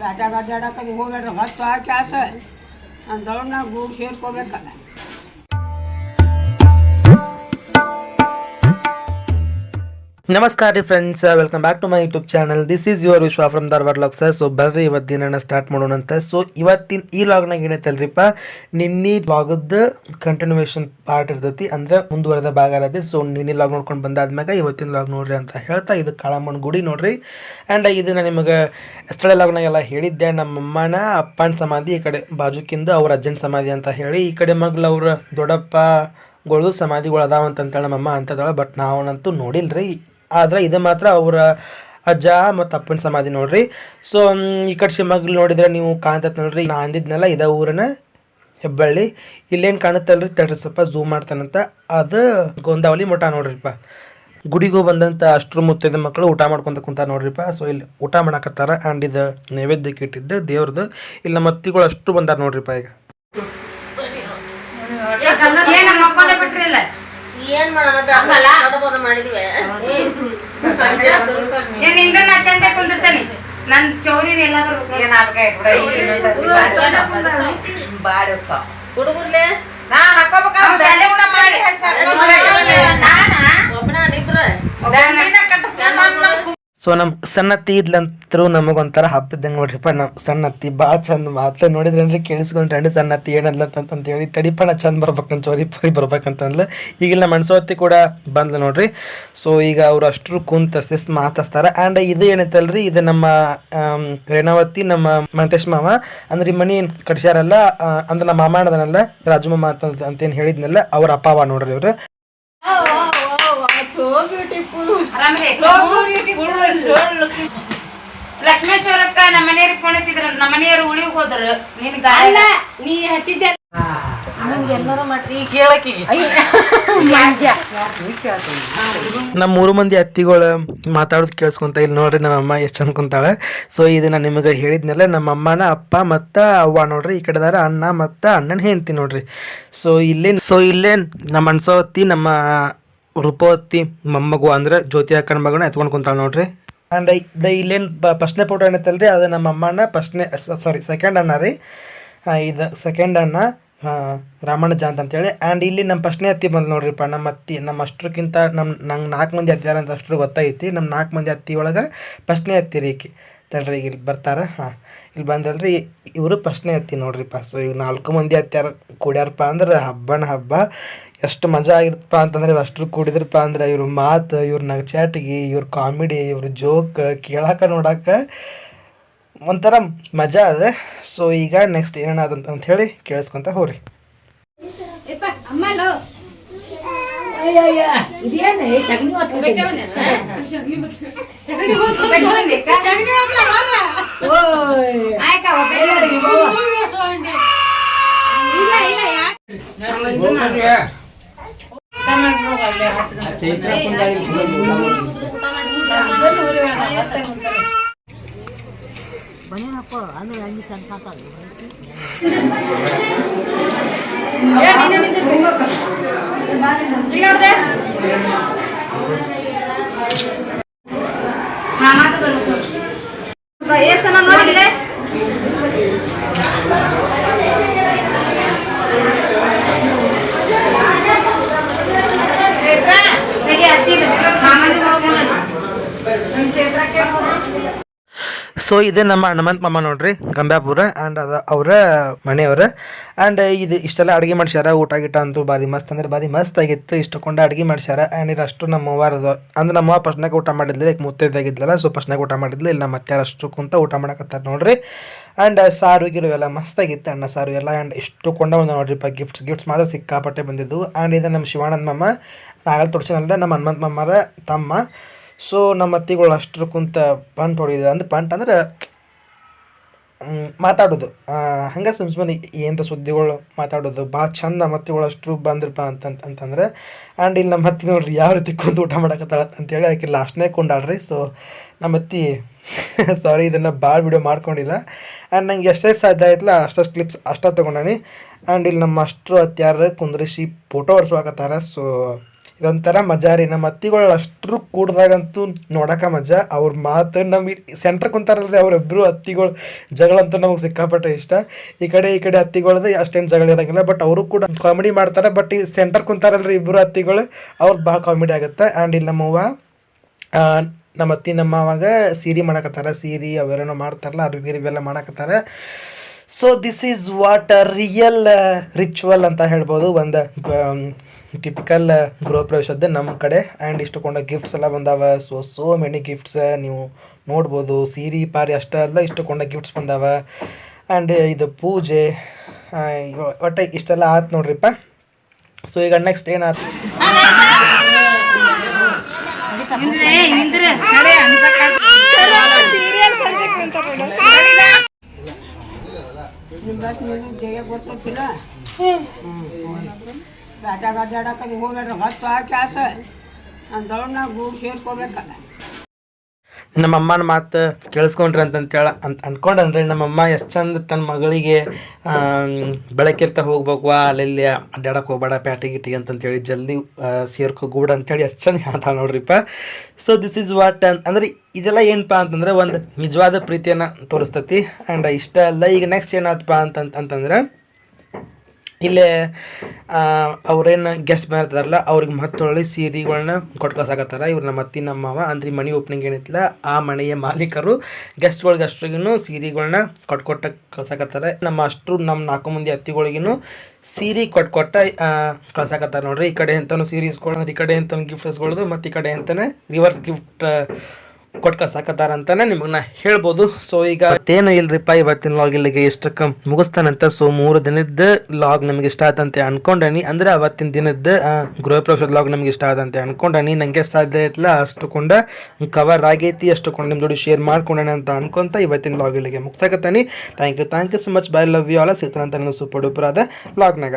ಬ್ಯಾಟ್ಯಾಗ ಅಡ್ಡಾಡಕ್ಕೆ ಹೋಗ್ಬೇಡ್ರಿ ಹೊತ್ತು ಹಾಕಿ ಆಸೆ ನಾನು ದೌಡ್ನಾಗ ಗೂಡು ಸೇರ್ಕೋಬೇಕಲ್ಲ. ನಮಸ್ಕಾರ ರೀ friends welcome back to my YouTube channel this is your Vishwa from Dharwad log sir so ಬರ್ರಿ ಇವತ್ತಿನ ಸ್ಟಾರ್ಟ್ ಮಾಡೋಣ ಅಂತ. ಸೊ ಇವತ್ತಿನ ಈ ಲಾಗ್ನಾಗ ಏನೈತಲ್ರಿಪ್ಪ ನಿನ್ನೆ ಲಾಗದ ಕಂಟಿನ್ಯೂಷನ್ ಪಾರ್ಟ್ ಇರ್ತೈತಿ. ಅಂದ್ರೆ ಮುಂದುವರೆದ ಭಾಗ ಇರತ್ತೆ. ಸೊ ನಿನ್ನೆ ಲಾಗ್ ನೋಡ್ಕೊಂಡು ಬಂದಾದ್ಮ್ಯಾಗ ಇವತ್ತಿನ ಲಾಗ್ ನೋಡ್ರಿ ಅಂತ ಹೇಳ್ತಾ ಇದು ಕಾಳಮ್ಮನ ಗುಡಿ ನೋಡ್ರಿ. ಆ್ಯಂಡ್ ಇದನ್ನ ನಿಮಗೆ ಸ್ಥಳ ಲಾಗ್ನಾಗೆಲ್ಲ ಹೇಳಿದ್ದೆ. ನಮ್ಮ ಅಮ್ಮನ ಅಪ್ಪನ ಸಮಾಧಿ, ಈ ಕಡೆ ಬಾಜುಕಿಂದ ಅವ್ರ ಅಜ್ಜನ ಸಮಾಧಿ ಅಂತ ಹೇಳಿ. ಈ ಕಡೆ ಮಗ್ಳು ಅವ್ರ ದೊಡ್ಡಪ್ಪಗಳು ಸಮಾಧಿಗಳು ಅದಾವ ಅಂತಂತೇಳಿ ನಮ್ಮಮ್ಮ ಅಂತದಾಳ. ಬಟ್ ನಾವನಂತೂ ನೋಡಿಲ್ರಿ. ಆದ್ರೆ ಇದು ಮಾತ್ರ ಅವರ ಅಜ್ಜ ಮತ್ತು ಅಪ್ಪನ ಸಮಾಧಿ ನೋಡ್ರಿ. ಸೊ ಈ ಕಡೆ ಶಿವಮೊಗ್ಗ ನೋಡಿದ್ರೆ ನೀವು ಕಾಣ್ತೈತೆ ನೋಡ್ರಿ ನಾ ಅಂದಿದ್ನಲ್ಲ ಇದ ಊರನ ಹೆಬ್ಬಳ್ಳಿ. ಇಲ್ಲೇನು ಕಾಣುತ್ತಲ್ರಿ ತಡ್ರಿ, ಸ್ವಲ್ಪ ಝೂಮ್ ಮಾಡ್ತಾನಂತ. ಅದು ಗೋಂದಾವಲಿ ಮಠ ನೋಡ್ರಿಪ್ಪ. ಗುಡಿಗೂ ಬಂದಂಥ ಅಷ್ಟು ಮುತ್ತೈದ ಮಕ್ಕಳು ಊಟ ಮಾಡ್ಕೊಂತ ಕುಂತಾರ ನೋಡ್ರಿಪ್ಪ. ಸೊ ಇಲ್ಲಿ ಊಟ ಮಾಡಕತ್ತಾರ ಆ್ಯಂಡ್ ಇದು ನೈವೇದ್ಯಕ್ಕೆ ಇಟ್ಟಿದ್ದ ದೇವ್ರದ್ದು ಇಲ್ಲಿ ನಮ್ಮ ಅತ್ತಿಗಳು ಅಷ್ಟು ಬಂದಾರ ನೋಡ್ರಿಪ್ಪ ಈಗ ಏನ ಮಕ್ಕೊಂಡೆ ಬಿಟ್ರಿಲ್ಲ ಏನ್ ಮಾಡೋಣ ದೊಡ್ಡಬೋದ ಮಾಡಿದ್ವಿ ಏನ್ ಹಿಂದ. ನಾ ಚಂದ ಕುಂದಿರ್ತಾನೆ. ನನ್ ಚೌರಿ ಎಲ್ಲ ಹುಡುಗರ್ಲೆ? ಸೊ ನಮ್ಮ ಸಣ್ಣತ್ತಿ ಇದ್ಲಂತರೂ ನಮಗೊಂಥರ ಹಬ್ಬಿದ್ದಂಗೆ ನೋಡ್ರಿಪ್ಪ ನಮ್ಮ ಸಣ್ಣತ್ತಿ ಭಾಳ ಚಂದ ಮಾತು ನೋಡಿದ್ರೇನ್ರಿ ಕೇಳಿಸ್ಕೊಂಡ್ರೆ ಸಣ್ಣತ್ತಿ ಹೇಳಿ ತಡಿಪಣ ಚಂದ ಬರ್ಬೇಕಂತ ಚೋರಿ ಪರಿ ಬರ್ಬೇಕಂತಂದ್ಲು. ಈಗ ನಮ್ಮ ಕೂಡ ಬಂದ್ಲು ನೋಡ್ರಿ. ಸೊ ಈಗ ಅವ್ರು ಅಷ್ಟ್ರು ಕುಂತ ಸಿಸ್ ಮಾತಾಡ್ತಾರ ಆ್ಯಂಡ್ ಇದು ಏನೈತಲ್ರಿ, ಇದು ನಮ್ಮ ರೇಣಾವತಿ, ನಮ್ಮ ಮಂತೇಶ್ ಮಾವ. ಅಂದ್ರೆ ಈ ಮನಿ ಕಟ್ಸ್ಯಾರಲ್ಲ ಅಂದ್ರೆ ನಮ್ಮ ಮಾಮ ಅನ್ನೋದನಲ್ಲ ಅಂತ ಅಂತೇನು ಹೇಳಿದ್ನಲ್ಲ, ಅವ್ರ ಅಪ್ಪಾವ ನೋಡ್ರಿ ಇವ್ರು ಲಕ್ಷ್ಮೇಶ್ವರಕ್ಕ ನಮ್ಮ ಮನೆಯವ್ರಿಗೆ ಫೋನ್ ಹಚ್ಚಿದ್ರ. ನಮ್ಮ ಮನೆಯವ್ರು ಉಳಿಗ್ ಹೋದ್ರು. ನಿನ್ ಅಲ್ಲ ನೀ ಹಚ್ಚಿದ್ದೆ ಎಲ್ಲರೂ ಕೇಳಕ್ಕಿಗೆ ನಮ್ಮ ಮೂರು ಮಂದಿ ಅತ್ತಿಗಳು ಮಾತಾಡೋದು ಕೇಳಿಸ್ಕೊಂತ ಇಲ್ಲಿ ನೋಡ್ರಿ ನಮ್ಮ ಅಮ್ಮ ಎಷ್ಟು ಚಂದ ಕುಂತಾಳೆ. ಸೊ ಇದು ನಾನು ನಿಮಗೆ ಹೇಳಿದ್ನಲ್ಲ ನಮ್ಮ ಅಮ್ಮನ ಅಪ್ಪ ಮತ್ತು ಅವ್ವ ನೋಡ್ರಿ ಈ ಕಡೆದಾರ ಅಣ್ಣ ಮತ್ತು ಅಣ್ಣನ ಹೆಂಡ್ತಿ ನೋಡ್ರಿ. ಸೊ ಇಲ್ಲೇ ಸೊ ಇಲ್ಲೇ ನಮ್ಮ ಅನ್ಸೋತ್ತಿ ನಮ್ಮ ರೂಪವತ್ತಿ ಮೊಮ್ಮಗು ಅಂದ್ರೆ ಜ್ಯೋತಿ ಅಕ್ಕನ ಮಗನ ಎತ್ಕೊಂಡು ಕುಂತಾಳೆ ನೋಡ್ರಿ. ಆ್ಯಂಡ್ ದ ಇಲ್ಲೇನು ಫಸ್ಟ್ನೇ ಫೋಟೋ ಏನೈತಲ್ರಿ? ಅದು ನಮ್ಮ ಅಮ್ಮನ ಫಸ್ಟ್ನೇ ಸಾರಿ ಸೆಕೆಂಡ್ ಅಣ್ಣ ರೀ. ಇದು ಸೆಕೆಂಡ್ ಅಣ್ಣ ರಾಮಣ್ಣ ಅಂತ ಅಂತೇಳಿ. ಆ್ಯಂಡ್ ಇಲ್ಲಿ ನಮ್ಮ ಫಸ್ಟ್ನೇ ಅತ್ತಿ ಬಂದು ನೋಡ್ರಿಪ್ಪ, ನಮ್ಮ ಅತ್ತಿ ನಮ್ಮ ಅಷ್ಟ್ರಕ್ಕಿಂತ ನಮ್ಮ ನಂಗೆ ನಾಲ್ಕು ಮಂದಿ ಅತ್ತಿದಾರ ಅಂತ ಅಷ್ಟ್ರು ಗೊತ್ತೈತಿ ನಮ್ಮ ನಾಲ್ಕು ಮಂದಿ ಅತ್ತಿ ಒಳಗೆ ಫಸ್ಟ್ನೇ ಅತ್ತಿ ರೀ ಈಕಿ. ತಡ್ರಿ ಈಗ ಇಲ್ಲಿ ಬರ್ತಾರೆ? ಹಾಂ. ಇಲ್ಲಿ ಬಂದಲ್ರಿ, ಇವರು ಫಸ್ಟ್ನೇ ಅತ್ತಿ ನೋಡ್ರಿಪ್ಪ ಸೊ ಈಗ ನಾಲ್ಕು ಮಂದಿ ಹತ್ತಾರ ಕೂಡ್ಯಾರಪ್ಪ ಅಂದ್ರೆ ಹಬ್ಬನ ಹಬ್ಬ. ಎಷ್ಟು ಮಜಾ ಆಗಿರ್ತಪ್ಪ ಅಂತಂದ್ರೆ ಅಷ್ಟ್ರು ಕೂಡಿದ್ರಪ್ಪ ಅಂದ್ರೆ ಇವ್ರ ಮಾತು, ಇವ್ರ ನಗಚಾಟಿಗೆ ಇವ್ರ ಕಾಮಿಡಿ, ಇವ್ರ ಜೋಕ್ ಕೇಳಾಕ ನೋಡಾಕ ಒಂಥರ ಮಜಾ ಅದ. ಸೊ ಈಗ ನೆಕ್ಸ್ಟ್ ಏನೇನಾದಂತ ಹೇಳಿ ಕೇಳಿಸ್ಕೊಂತ banyak apa anu lagi santai santai ya ini ini ಹೋರಿ ಏಸನ ನೋಡಿದ್ರೆ ಸೊ ಇದೇ ನಮ್ಮ ಹನುಮಂತ ಮಾಮ ನೋಡ್ರಿ ಗಂಬ್ಯಾಪುರ ಆ್ಯಂಡ್ ಅದ ಅವರ ಮನೆಯವರ ಆ್ಯಂಡ್ ಇದು ಇಷ್ಟೆಲ್ಲ ಅಡುಗೆ ಮಾಡ್ಸ್ಯಾರ, ಊಟ ಗಿಟ ಅಂತೂ ಭಾರಿ ಮಸ್ತ್ ಅಂದ್ರೆ ಭಾರಿ ಮಸ್ತ್ ಆಗಿತ್ತು ಇಷ್ಟಕೊಂಡ ಅಡುಗೆ ಮಾಡ್ಸ್ಯಾರ. ಆ್ಯಂಡ್ ಇದು ಅಷ್ಟು ನಮ್ಮ ಅಂದ್ರೆ ನಮ್ಮ ಫಸ್ಟ್ನಾಗ ಊಟ ಮಾಡಿದ್ಲಿ ಈಗ ಮುತ್ತೈದಾಗಿದ್ಲಲ್ಲ ಸೊ ಫಸ್ಟ್ನಾಗ ಊಟ ಮಾಡಿದ್ಲು. ಇಲ್ಲ ನಮ್ಮ ಅತ್ಯಾರ ಅಷ್ಟು ಕುಂತ ಊಟ ಮಾಡಕತ್ತಾರ ನೋಡ್ರಿ. ಆ್ಯಂಡ್ ಸಾರು, ಗಿರು ಎಲ್ಲ ಮಸ್ತಾಗಿತ್ತು ಅಣ್ಣ ಸಾರು ಎಲ್ಲ. ಆ್ಯಂಡ್ ಇಷ್ಟು ಕೊಂಡ ಬಂದ ನೋಡ್ರಿಪ್ಪ ಗಿಫ್ಟ್ಸ್ ಗಿಫ್ಟ್ಸ್ ಮಾತ್ರ ಸಿಕ್ಕಾಪಟ್ಟೆ ಬಂದಿದ್ದು ಆ್ಯಂಡ್ ಇದು ನಮ್ಮ ಶಿವಾನಂದ ಮಾಮ, ನಾಗಲ್ ತೊಡ್ಸನಲ್ಲ ನಮ್ಮ ಹನುಮಂತ ಮಾಮರ ತಮ್ಮ. ಸೊ ನಮ್ಮ ಅತ್ತಿಗಳು ಅಷ್ಟ್ರು ಕುಂತ ಪಂಟ್ ಹೊಡಿದ ಅಂದ್ರೆ ಪಂಟ್ ಅಂದ್ರೆ ಮಾತಾಡೋದು. ಹಂಗೆ ಸುಮ್ ಸುಮ್ಮನೆ ಏನರ ಸುದ್ದಿಗಳು ಮಾತಾಡೋದು. ಭಾಳ ಚಂದ ನಮ್ಮ ಅತ್ತಿಗಳು ಅಷ್ಟ್ರು ಬಂದ್ರಪ್ಪ ಅಂತಂತ ಅಂತಂದ್ರೆ ಆ್ಯಂಡ್ ಇಲ್ಲಿ ನಮ್ಮ ಅತ್ತಿ ನೋಡ್ರಿ ಯಾವ ರೀತಿ ಕುಂತು ಊಟ ಮಾಡಕತ್ತಾಳ? ಅಂತೇಳಿ ಆಕೆ ಲಾಸ್ಟ್ನೇ ಕೊಂಡಾಳ್ರಿ. ಸೊ ನಮ್ಮ ಅತ್ತಿ ಸಾರಿ ಇದನ್ನು ಭಾಳ ವಿಡಿಯೋ ಮಾಡ್ಕೊಂಡಿಲ್ಲ. ಆ್ಯಂಡ್ ನಂಗೆ ಎಷ್ಟೇ ಸಾಧ್ಯ ಆಯ್ತಲ್ಲ, ಅಷ್ಟಷ್ಟು ಕ್ಲಿಪ್ಸ್ ಅಷ್ಟ ತೊಗೊಂಡಾನಿ. ಆ್ಯಂಡ್ ಇಲ್ಲಿ ನಮ್ಮ ಅಷ್ಟರು ಅತ್ಯಾರ ಕುಂದ್ರಿಸಿ ಫೋಟೋ ಹೊಡ್ಸ್ಬೇಕತ್ತಾರ ಸೊ ಇದೊಂಥರ ಮಜಾ ರೀ. ನಮ್ಮ ಅತ್ತಿಗಳು ಅಷ್ಟರು ಕೂಡ್ದಾಗಂತೂ ನೋಡಕ ಮಜಾ. ಅವ್ರ ಮಾತು ನಮಗೆ ಸೆಂಟ್ರ್ ಕುಂತಾರಲ್ರಿ ಅವರಿಬ್ಬರು ಅತ್ತಿಗಳು. ಜಗಳಂತೂ ನಮ್ಗೆ ಸಿಕ್ಕಾಪಟ್ಟೆ ಇಷ್ಟ. ಈ ಕಡೆ ಈ ಕಡೆ ಅತ್ತಿಗಳದ್ದು ಅಷ್ಟೇನು ಜಗಳ ಇರೋಂಗಿಲ್ಲ. ಬಟ್ ಅವರು ಕೂಡ ಕಾಮಿಡಿ ಮಾಡ್ತಾರೆ. ಬಟ್ ಈ ಸೆಂಟರ್ ರೀ ಇಬ್ಬರು ಅತ್ತಿಗಳು ಅವ್ರದ್ದು ಭಾಳ ಕಾಮಿಡಿ ಆಗುತ್ತೆ. ಆ್ಯಂಡ್ ಇಲ್ಲಿ ನಮ್ಮವ್ವ ನಮ್ಮ ಅತ್ತಿ, ನಮ್ಮ ಅವಾಗ ಸೀರೆ ಮಾಡಕತ್ತಾರ. ಸೀರೆ, ಅವೆರೇನೋ ಮಾಡ್ತಾರಲ್ಲ, ಅರ್ವಿ ಇವೆಲ್ಲ ಮಾಡಕತ್ತಾರ. So this is what a real ritual ಅಂತ ಹೇಳ್ಬೋದು. ಒಂದು ಟಿಪಿಕಲ್ ಗೃಹ ಪ್ರವೇಶದ್ದು ನಮ್ಮ ಕಡೆ. ಆ್ಯಂಡ್ ಇಷ್ಟು ಕೊಂಡ ಗಿಫ್ಟ್ಸ್ ಎಲ್ಲ ಬಂದಾವ. ಸೊ ಸೋ ಮೆನಿ ಗಿಫ್ಟ್ಸ್ ನೀವು ನೋಡ್ಬೋದು. ಸೀರೆ ಪಾರಿ ಅಷ್ಟೇ ಅಲ್ಲ ಇಷ್ಟುಕೊಂಡ ಗಿಫ್ಟ್ಸ್ ಬಂದಾವ. ಆ್ಯಂಡ್ ಇದು ಪೂಜೆ ಒಟ್ಟು ಇಷ್ಟೆಲ್ಲ ಆಯ್ತು ನೋಡ್ರಿಪ್ಪ. ಸೊ ಈಗ ನೆಕ್ಸ್ಟ್ ಏನಾಯ್ತು ನಿಮ್ಮ ನೀನು ಜಯ ಗೊತ್ತಿಲ್ಲ ಹ್ಞೂ ಗಾಟ ಅಡ್ಡಾಡಕ್ಕೆ ಹೋಗ್ಬೇಡ್ರಿ ಹೊತ್ತು ಆ ಕ್ಯಾಸ ನಾನು ದೌಡ್ನಾಗ ಗೂಡು ಸೇರ್ಕೋಬೇಕಲ್ಲ ನಮ್ಮ ಅಮ್ಮನ ಮಾತು ಕೇಳಿಸ್ಕೊಂಡ್ರಿ ಅಂತಂತೇಳಿ ಅಂತ ಅನ್ಕೊಂಡನ್ರಿ, ನಮ್ಮಮ್ಮ ಎಷ್ಟು ಚಂದ ತನ್ನ ಮಗಳಿಗೆ ಬೆಳಕಿರ್ತ ಹೋಗ್ಬೇಕು ಅಲ್ಲೆಲ್ಲಿ ಅಡ್ಡಾಡಕ್ಕೆ ಹೋಗ್ಬೇಡ, ಪ್ಯಾಟಿ ಗಿಟಿಗೆ ಅಂತಂತೇಳಿ ಜಲ್ದಿ ಸೇರ್ಕೋ ಗೂಡ ಅಂತೇಳಿ ಎಷ್ಟು ಚಂದ ಹೇಳ್ತಾಳೆ ನೋಡ್ರಿಪ್ಪ. ಸೊ ದಿಸ್ ಈಸ್ ವಾಟ್ ಅಂದ್ರೆ ಇದೆಲ್ಲ ಏನಪ್ಪ ಅಂತಂದ್ರೆ ಒಂದು ನಿಜವಾದ ಪ್ರೀತಿಯನ್ನು ತೋರಿಸ್ತತಿ. ಆ್ಯಂಡ್ ಇಷ್ಟ ಅಲ್ಲ, ಈಗ ನೆಕ್ಸ್ಟ್ ಏನಾಯ್ತಪ್ಪ ಅಂತಂತ ಅಂತಂದ್ರೆ ಇಲ್ಲೇ ಅವ್ರೇನು ಗೆಸ್ಟ್ ಬಂದಿರ್ತಾರಲ್ಲ ಅವ್ರಿಗೆ ಮತ್ತೊಳ್ಳಿ ಸೀರೆಗಳನ್ನ ಕೊಟ್ಟು ಕಳ್ಸಾಕತ್ತಾರ. ಇವ್ರು ನಮ್ಮ ಅತ್ತಿ, ನಮ್ಮ ಮಾವ, ಅಂದ್ರೆ ಮನೆ ಓಪನಿಂಗ್ ಏನಿತ್ತಲ್ಲ ಆ ಮನೆಯ ಮಾಲೀಕರು ಗೆಸ್ಟ್ಗಳಿಗೆ ಅಷ್ಟ್ರಿಗೂ ಸೀರೆಗಳನ್ನ ಕೊಟ್ಟು ಕೊಟ್ಟ ಕಳ್ಸಾಕತ್ತಾರ. ನಮ್ಮ ಅಷ್ಟ್ರು, ನಮ್ಮ ನಾಲ್ಕು ಮಂದಿ ಅತ್ತಿಗಳಿಗೂ ಸೀರೆ ಕೊಟ್ಟು ಕೊಟ್ಟ ಕಳ್ಸಾಕತ್ತಾರ ನೋಡ್ರಿ. ಈ ಕಡೆ ಅಂತಲೂ ಸೀರೆ ಇಸ್ಕೊಳ್ಳೋದು ಈ ಕಡೆ ಅಂತಲೂ ಗಿಫ್ಟ್ ಇಸ್ಕೊಳ್ಳೋದು ಮತ್ತು ಈ ಕಡೆ ಅಂತಲೇ ರಿವರ್ಸ್ ಗಿಫ್ಟ್ ಕೊಟ್ಟು ಸಾಕತಾರ ಅಂತಾನೆ ನಾ ಹೇಳ್ಬೋದು. ಸೊ ಈಗ ಏನು ಇಲ್ರಿಪ್ಪ ಇವತ್ತಿನ ಲಾಗ್ ಇಲ್ಲಿಗೆ ಇಷ್ಟಕ್ಕೆ ಮುಗಿಸ್ತಾನಂತ ಸೊ ಮೂರು ದಿನದ ಲಾಗ್ ನಮಗೆ ಇಷ್ಟ ಆತಂತೆ ಅನ್ಕೊಂಡನಿ. ಅಂದ್ರೆ ಅವತ್ತಿನ ದಿನದ ಗೃಹ ಪ್ರವೇಶದ ಲಾಗ್ ನಮಗೆ ಇಷ್ಟ ಆದಂತೆ ಅನ್ಕೊಂಡನಿ. ನಂಗೆ ಸಾಧ್ಯ ಐತ್ಲ ಅಷ್ಟು ಕೊಂಡ ಕವರ್ ಆಗೈತಿ, ಅಷ್ಟು ಕೊಂಡ ನಿಮ್ಮ ಜೋಡಿ ಶೇರ್ ಮಾಡ್ಕೊಂಡಾನೆ ಅಂತ ಅನ್ಕೊಂತ ಇವತ್ತಿನ ಲಾಗ್ ಇಲ್ಲಿಗೆ ಮುಕ್ತಾಗತ್ತಾನಿ thank you thank you so much bye love you all ಸಿಗ್ತಾನಂತ ನನ್ನ ಸೂಪರ್ ಡೂಪರ್ ಆದ ಲಾಗ್ನಾಗ